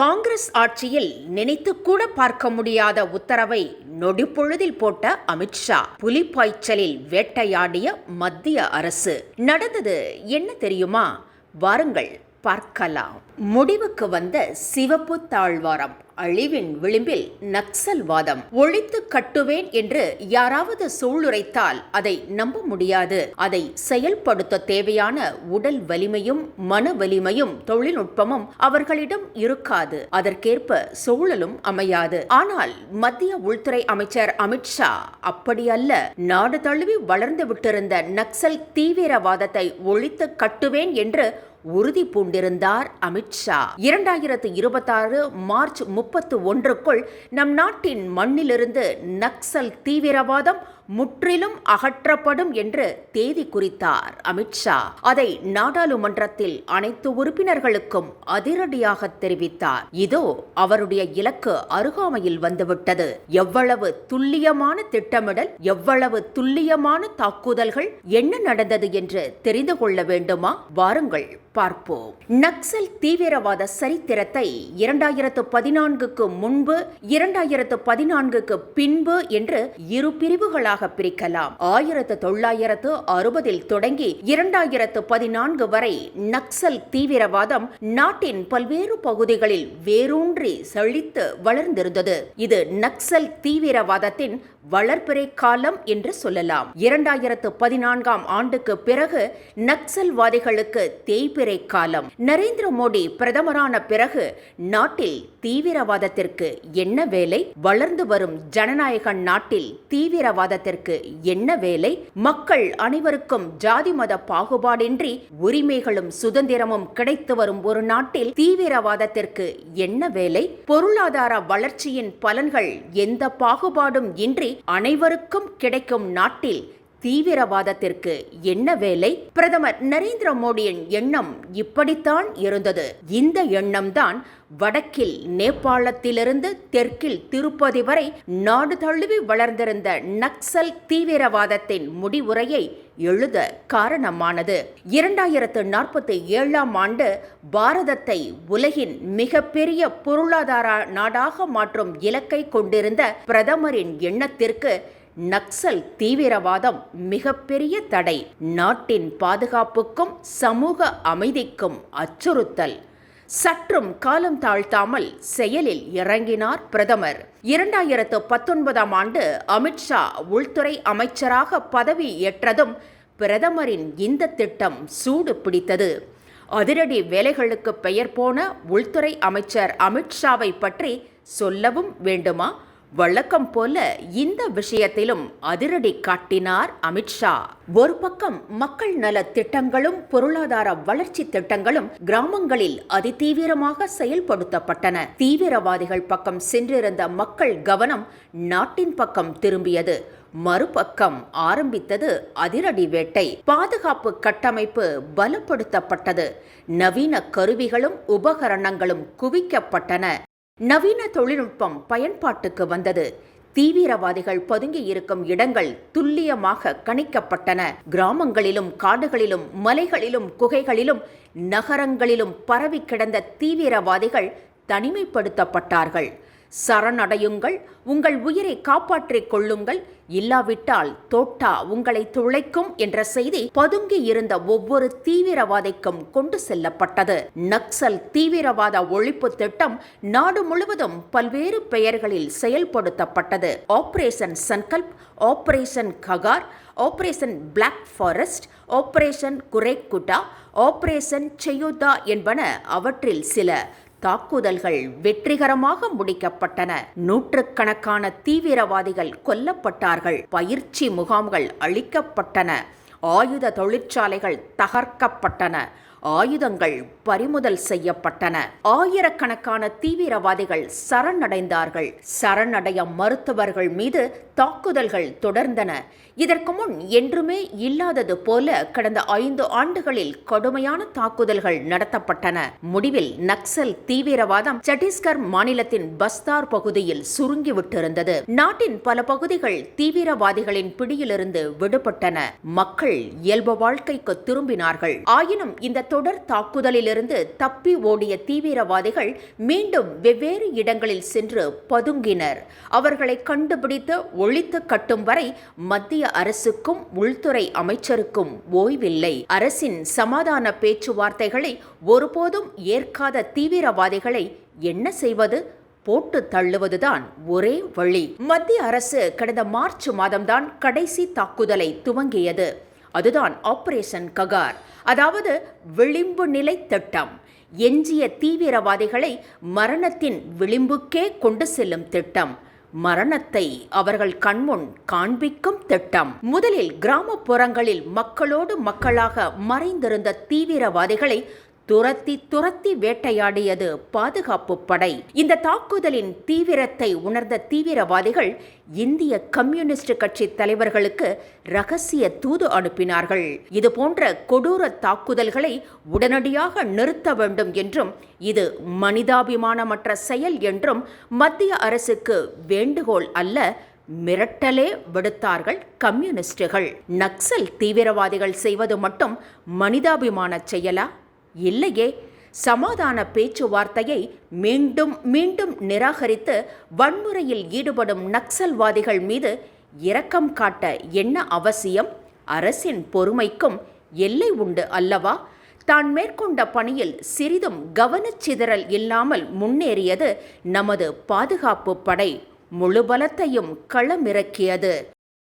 காங்கிரஸ் ஆட்சியில் நினைத்து கூட பார்க்க முடியாத உத்தரவை நொடிப்பொழுதில் போட்ட அமித்ஷா புலிப்பாய்ச்சலில் வேட்டையாடிய மத்திய அரசு. நடந்தது என்ன தெரியுமா? வாருங்கள். பார்க்கலாம். முடிவுக்கு வந்த சிவப்பு தாழ்வாரம் அழிவின் விளிம்பில் நக்சல்வாதம். ஒழித்து கட்டுவேன் என்று யாராவது சூளுரைத்தால் அதை நம்ப முடியாது. அதை செயல்படுத்த தேவையான உடல் வலிமையும் மன வலிமையும் தொழில்நுட்பமும் அவர்களிடம் இருக்காது. அதற்கேற்ப சூழலும் அமையாது. ஆனால் மத்திய உள்துறை அமைச்சர் அமித்ஷா அப்படி அல்ல. நாடு தழுவி வளர்ந்து விட்டிருந்த நக்சல் தீவிரவாதத்தை ஒழித்து கட்டுவேன் என்று உறுதி பூண்டிருந்தார் அமித்ஷா இரண்டாயிரத்து இருபத்தாறு மார்ச் முப்பத்து ஒன்றுக்குள் நம் நாட்டின் மண்ணிலிருந்து நக்சல் தீவிரவாதம் முற்றிலும் அகற்றப்படும் என்று தேதி குறித்தார் அமித்ஷா அதை நாடாளுமன்றத்தில் அனைத்து உறுப்பினர்களுக்கும் அதிரடியாக தெரிவித்தார். இதோ அவருடைய இலக்கு அருகாமையில் வந்துவிட்டது. எவ்வளவு துல்லியமான திட்டமிடல் எவ்வளவு துல்லியமான தாக்குதல்கள் என்ன நடந்தது என்று தெரிந்து கொள்ள வேண்டுமா? வாருங்கள் பார்ப்போம். நக்சல் தீவிரவாத சரித்திரத்தை இரண்டாயிரத்து பதினான்குக்கு முன்பு இரண்டாயிரத்து பதினான்குக்கு பின்பு என்று இரு பிரிவுகளாக பிரிக்கலாம். ஆயிரத்து தொள்ளாயிரத்து அறுபதில் தொடங்கி இரண்டாயிரத்து பதினான்கு வரை நக்சல் தீவிரவாதம் நாட்டின் பல்வேறு பகுதிகளில் வேரூன்றி செழித்து வளர்ந்திருந்தது. இது நக்சல் தீவிரவாதத்தின் வளர்பிறை காலம் என்று சொல்லலாம். இரண்டாயிரத்து பதினான்காம் ஆண்டுக்கு பிறகு நக்சல்வாதிகளுக்கு தேய்பிறை காலம். நரேந்திர மோடி பிரதமரான பிறகு நாட்டில் தீவிரவாதத்திற்கு என்ன வேலை? வளர்ந்து வரும் ஜனநாயக நாட்டில் தீவிரவாதத்திற்கு என்ன வேலை? மக்கள் அனைவருக்கும் ஜாதி மத பாகுபாடின்றி உரிமைகளும் சுதந்திரமும் கிடைத்து வரும் ஒரு நாட்டில் தீவிரவாதத்திற்கு என்ன வேலை? பொருளாதார வளர்ச்சியின் பலன்கள் எந்த பாகுபாடும் இன்றி அனைவருக்கும் கிடைக்கும் நாட்டில் தீவிரவாதத்திற்கு என்ன வேலை? பிரதமர் நரேந்திர மோடியின் எண்ணம் இப்படித்தான் இருந்தது. இந்த எண்ணம்தான் வடக்கில் நேபாளத்திலிருந்து தெற்கில் திருப்பதி வரை நாடு தழுவி வளர்ந்திருந்த நக்சல் தீவிரவாதத்தின் முடிவுரையை எழுத காரணமானது. இரண்டாயிரத்து நாற்பத்தி ஏழாம் ஆண்டு பாரதத்தை உலகின் மிகப்பெரிய பொருளாதார நாடாக மாற்றும் இலக்கை கொண்டிருந்த பிரதமரின் எண்ணத்திற்கு நக்சல் தீவிரவாதம் மிகப்பெரிய தடை. நாட்டின் பாதுகாப்புக்கும் சமூக அமைதிக்கும் அச்சுறுத்தல். சற்றும் காலம் தாழ்த்தாமல் செயலில் இறங்கினார் பிரதமர். இரண்டாயிரத்து பத்தொன்பதாம் ஆண்டு அமித்ஷா உள்துறை அமைச்சராக பதவி ஏற்றதும் பிரதமரின் இந்த திட்டம் சூடு பிடித்தது. அதிரடி வேலைகளுக்கு பெயர் போன உள்துறை அமைச்சர் அமித்ஷாவை பற்றி சொல்லவும் வேண்டுமா? வழக்கம் போல இந்த விஷயத்திலும் அதிரடி காட்டினார் அமித்ஷா ஒரு பக்கம் மக்கள் நல திட்டங்களும் பொருளாதார வளர்ச்சி திட்டங்களும் கிராமங்களில் அதிதீவிரமாக செயல்படுத்தப்பட்டன. தீவிரவாதிகள் பக்கம் சென்றிருந்த மக்கள் கவனம் நாட்டின் பக்கம் திரும்பியது. மறுபக்கம் ஆரம்பித்தது அதிரடி வேட்டை. பாதுகாப்பு கட்டமைப்பு பலப்படுத்தப்பட்டது. நவீன கருவிகளும் உபகரணங்களும் குவிக்கப்பட்டன. நவீன தொழில்நுட்பம் பயன்பாட்டுக்கு வந்தது. தீவிரவாதிகள் பதுங்கி இருக்கும் இடங்கள் துல்லியமாக கணிக்கப்பட்டன. கிராமங்களிலும் காடுகளிலும் மலைகளிலும் குகைகளிலும் நகரங்களிலும் பரவி கிடந்த தீவிரவாதிகள் தனிமைப்படுத்தப்பட்டார்கள். சரணடையுங்கள் உங்கள் உயிரை காப்பாற்றிக் கொள்ளுங்கள். இல்லாவிட்டால் தோட்டா உங்களை துளைக்கும் என்ற செய்தி பதுங்கி இருந்த ஒவ்வொரு தீவிரவாதிக்கும் கொண்டு செல்லப்பட்டது. நக்சல் தீவிரவாத ஒழிப்பு திட்டம் நாடு முழுவதும் பல்வேறு பெயர்களில் செயல்படுத்தப்பட்டது. Operation Sankalp operation Kagar operation black forest operation Kurreguta operation செயோதா என்பன அவற்றில் சில. தாக்குதல்கள் வெற்றிகரமாக முடிக்கப்பட்டன. நூற்றுக்கணக்கான தீவிரவாதிகள் கொல்லப்பட்டார்கள். பயிற்சி முகாம்கள் அளிக்கப்பட்டன ஆயுத தொழிற்சாலைகள் தகர்க்கப்பட்டன. ஆயுதங்கள் பறிமுதல் செய்யப்பட்டன. ஆயிரக்கணக்கான தீவிரவாதிகள் சரணடைந்தார்கள். சரணடைய மருத்துவர்கள் மீது தாக்குதல்கள் தொடர்ந்தன. இதற்கு முன் என்றுமே இல்லாதது போல கடந்த ஐந்து ஆண்டுகளில் கடுமையான தாக்குதல்கள் நடத்தப்பட்டன. முடிவில் நக்சல் தீவிரவாதம் சத்தீஸ்கர் மாநிலத்தின் பஸ்தார் பகுதியில் சுருங்கிவிட்டிருந்தது. நாட்டின் பல பகுதிகள் தீவிரவாதிகளின் பிடியிலிருந்து விடுபட்டன. மக்கள் இயல்பு வாழ்க்கைக்கு திரும்பினார்கள். ஆயினும் இந்த தொடர் தாக்குதலிலிருந்து தப்பி ஓடிய தீவிரவாதிகள் மீண்டும் வெவ்வேறு இடங்களில் சென்று பதுங்கினர். அவர்களை கண்டுபிடித்து ஒழித்து கட்டும் வரை மத்திய அரசுக்கும் உள்துறை அமைச்சருக்கும் ஓய்வில்லை. அரசின் சமாதான பேச்சுவார்த்தைகளை ஒருபோதும் ஏற்காத தீவிரவாதிகளை என்ன செய்வது? போட்டு தள்ளுவதுதான் ஒரே வழி. மத்திய அரசு கடந்த மார்ச் மாதம்தான் கடைசி தாக்குதலை துவங்கியது. அதுதான் ஆபரேஷன் ககார். அதாவது விளிம்பு நிலை திட்டம். எஞ்சிய தீவிரவாதிகளை மரணத்தின் விளிம்புக்கே கொண்டு செல்லும் திட்டம். மரணத்தை அவர்கள் கண்முன் காண்பிக்கும் திட்டம். முதலில் கிராமப்புறங்களில் மக்களோடு மக்களாக மறைந்திருந்த தீவிரவாதிகளை துரத்தி துரத்தி வேட்டையாடியது பாதுகாப்பு படை. இந்த தாக்குதலின் தீவிரத்தை உணர்ந்த தீவிரவாதிகள் இந்திய கம்யூனிஸ்ட் கட்சி தலைவர்களுக்கு ரகசிய தூது அனுப்பினார்கள். இது போன்ற கொடூர தாக்குதல்களை உடனடியாக நிறுத்த வேண்டும் என்றும் இது மனிதாபிமானமற்ற செயல் என்றும் மத்திய அரசுக்கு வேண்டுகோள் அல்ல மிரட்டலே விடுத்தார்கள் கம்யூனிஸ்டுகள். நக்சல் தீவிரவாதிகள் செய்வது மட்டும் மனிதாபிமான செயலா? இல்லையே சமாதான பேச்சுவார்த்தையை மீண்டும் மீண்டும் நிராகரித்து வன்முறையில் ஈடுபடும் நக்சல்வாதிகள் மீது இரக்கம் காட்ட என்ன அவசியம்? அரசின் பொறுமைக்கும் எல்லை உண்டு அல்லவா? தான் மேற்கொண்ட பணியில் சிறிதும் கவனச்சிதறல் இல்லாமல் முன்னேறியது நமது பாதுகாப்பு படை முழு பலத்தையும் களமிறக்கியது.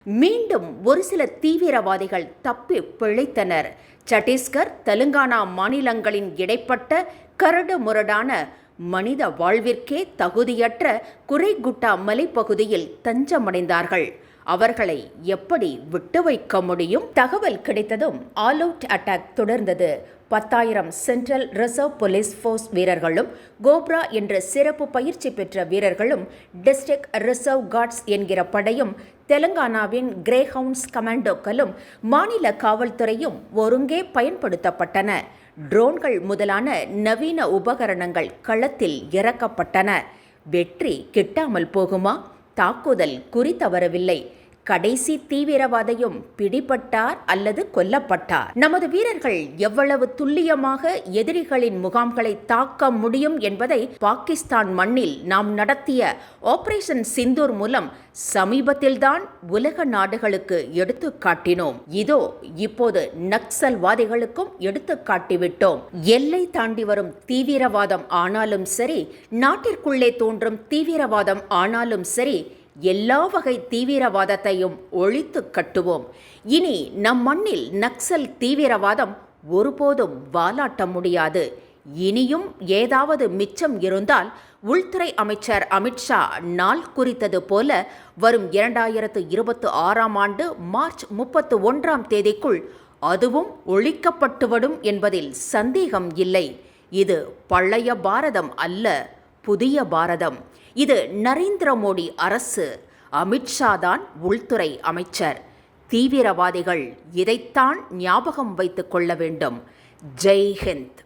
மீண்டும் ஒரு சில தீவிரவாதிகள் தப்பி பிழைத்தனர். சத்தீஸ்கர் தெலுங்கானா மாநிலங்களின் இடைப்பட்ட கரடு முரடான மனித வாழ்விற்கே தகுதியற்ற குறைகுட்டா மலைப்பகுதியில் தஞ்சமடைந்தார்கள். அவர்களை எப்படி விட்டு வைக்க முடியும்? தகவல் கிடைத்ததும் ஆல் அவுட் அட்டாக் தொடர்ந்தது. பத்தாயிரம் சென்ட்ரல் ரிசர்வ் போலீஸ் ஃபோர்ஸ் வீரர்களும் கோப்ரா என்ற சிறப்பு பயிற்சி பெற்ற வீரர்களும் டிஸ்ட்ரிக்ட் ரிசர்வ் கார்ட்ஸ் என்கிற படையும் தெலங்கானாவின் கிரேஹவுண்ட்ஸ் கமாண்டோக்களும் மாநில காவல்துறையும் ஒருங்கே பயன்படுத்தப்பட்டன. ட்ரோன்கள் முதலான நவீன உபகரணங்கள் களத்தில் இறக்கப்பட்டன. வெற்றி கிட்டாமல் போகுமா? தாக்குதல் குறி தவறவில்லை கடைசி தீவிரவாதையும் பிடிபட்டார் அல்லது கொல்லப்பட்டார். நமது வீரர்கள் எவ்வளவு துல்லியமாக எதிரிகளின் முகாம்களை தாக்க முடியும் என்பதை பாகிஸ்தான் மண்ணில் நாம் நடத்திய ஆபரேஷன் சிந்தூர் மூலம் சமீபத்தில்தான் உலக நாடுகளுக்கு எடுத்து காட்டினோம். இதோ இப்போது நக்சல்வாதிகளுக்கும் எடுத்து காட்டிவிட்டோம். எல்லை தாண்டி வரும் தீவிரவாதம் ஆனாலும் சரி நாட்டிற்குள்ளே தோன்றும் தீவிரவாதம் ஆனாலும் சரி எல்லா வகை தீவிரவாதத்தையும் ஒழித்து கட்டுவோம். இனி நம் மண்ணில் நக்சல் தீவிரவாதம் ஒருபோதும் வாலாட்ட முடியாது. இனியும் ஏதாவது மிச்சம் இருந்தால் உள்துறை அமைச்சர் அமித்ஷா நாள் குறித்தது போல வரும் இரண்டாயிரத்து இருபத்தி ஆறாம் ஆண்டு மார்ச் முப்பத்து ஒன்றாம் தேதிக்குள் அதுவும் ஒழிக்கப்பட்டுவிடும் என்பதில் சந்தேகம் இல்லை. இது பழைய பாரதம் அல்ல புதிய பாரதம். இது நரேந்திர மோடி அரசு அமித்ஷா தான் உள்துறை அமைச்சர். தீவிரவாதிகள் இதைத்தான் ஞாபகம் வைத்துக் கொள்ள வேண்டும். ஜெய்ஹிந்த்